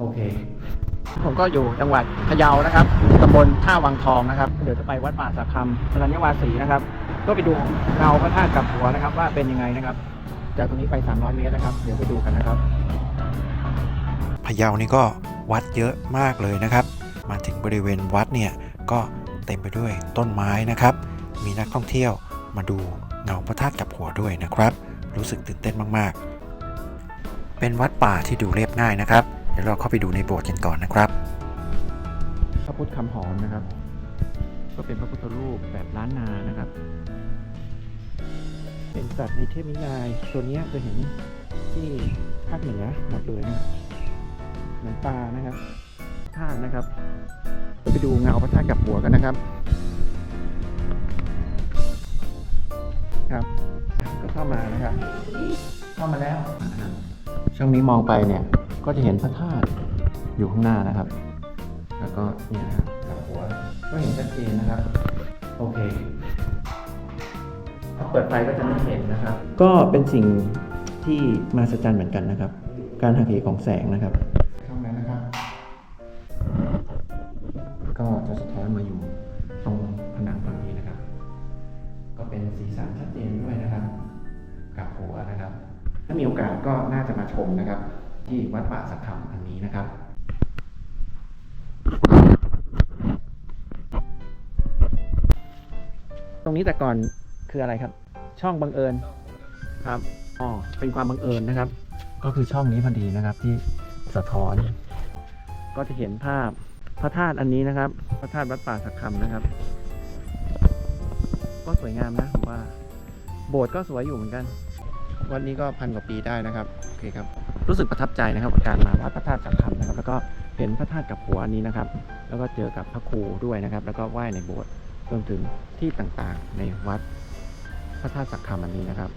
โอเค ผมก็อยู่จังหวัดพะเยานะครับตำบลท่าวังทองนะครับ เดี๋ยวจะไปวัดป่าสักคำพรัญญวาสีนะครับ ก็ไปดูเงาพระธาตุกับหัวนะครับ ว่าเป็นยังไงนะครับ จากตรงนี้ไป 300 เมตรนะครับ เดี๋ยวไปดูกันนะครับพะเยานี่ก็วัดเยอะมากเลยนะครับ มาถึงบริเวณวัดเนี่ยก็เต็มไปด้วยต้นไม้นะครับ มีนักท่องเที่ยวมาดูเงาพระธาตุกับหัวด้วยนะครับ รู้สึกตื่นเต้นมากๆ เป็นวัดป่าที่ดูเรียบง่ายนะครับ เดี๋ยวเราเข้าไปดูในโบสถ์กันก่อนนะครับ พระพุทธคำหอมนะครับ ก็เป็นพระพุทธรูปแบบล้านนานะครับ เป็นสัตว์ในเทพนิยายตัวนี้จะเห็นที่ภาคเหนือหมดเลยนะเหมือนปลานะครับธาตุนะครับไปดูเงาพระธาตุกับหัวกันนะครับ ครับ ก็เข้ามานะครับ เข้ามาแล้ว ช่วงนี้มองไปเนี่ย ก็จะเห็นพระธาตุอยู่ข้างหน้านะครับ แล้วก็เนี่ยนะครับกับหัวก็เห็นชัดเจนนะครับ โอเค ถ้าเปิดไฟก็จะไม่เห็นนะครับ ก็เป็นสิ่งที่มหัศจรรย์เหมือนกันนะครับ การหักเหของแสงนะครับช่องนั้นนะครับ ก็จะสะท้อนมาอยู่ตรงผนังฝั่งนี้นะครับ ก็เป็นสีสันชัดเจนด้วยนะครับ กับหัวนะครับ ถ้ามีโอกาสก็น่าจะมาชมนะครับ ที่วัดป่าสักคำอันนี้นะครับตรงนี้แต่ก่อนคืออะไรครับ ช่องบังเอิญครับอ๋อเป็นความบังเอิญนะครับ ก็คือช่องนี้พอดีนะครับที่สะท้อน ก็จะเห็นภาพพระธาตุอันนี้นะครับ พระธาตุวัดป่าสักคำนะครับ ก็สวยงามนะผมว่า โบสถ์ก็สวยอยู่เหมือนกัน วัดนี้ก็พันกว่าปีได้นะครับโอเคครับรู้สึกประทับใจนะครับการมาวัดพระธาตุสักคำนะครับ แล้วก็เห็นพระธาตุกับหัวอันนี้นะครับ แล้วก็เจอกับพระครูด้วยนะครับ แล้วก็ไหว้ในโบสถ์รวมถึงที่ต่างๆ ในวัดพระธาตุสักคำอันนี้นะครับ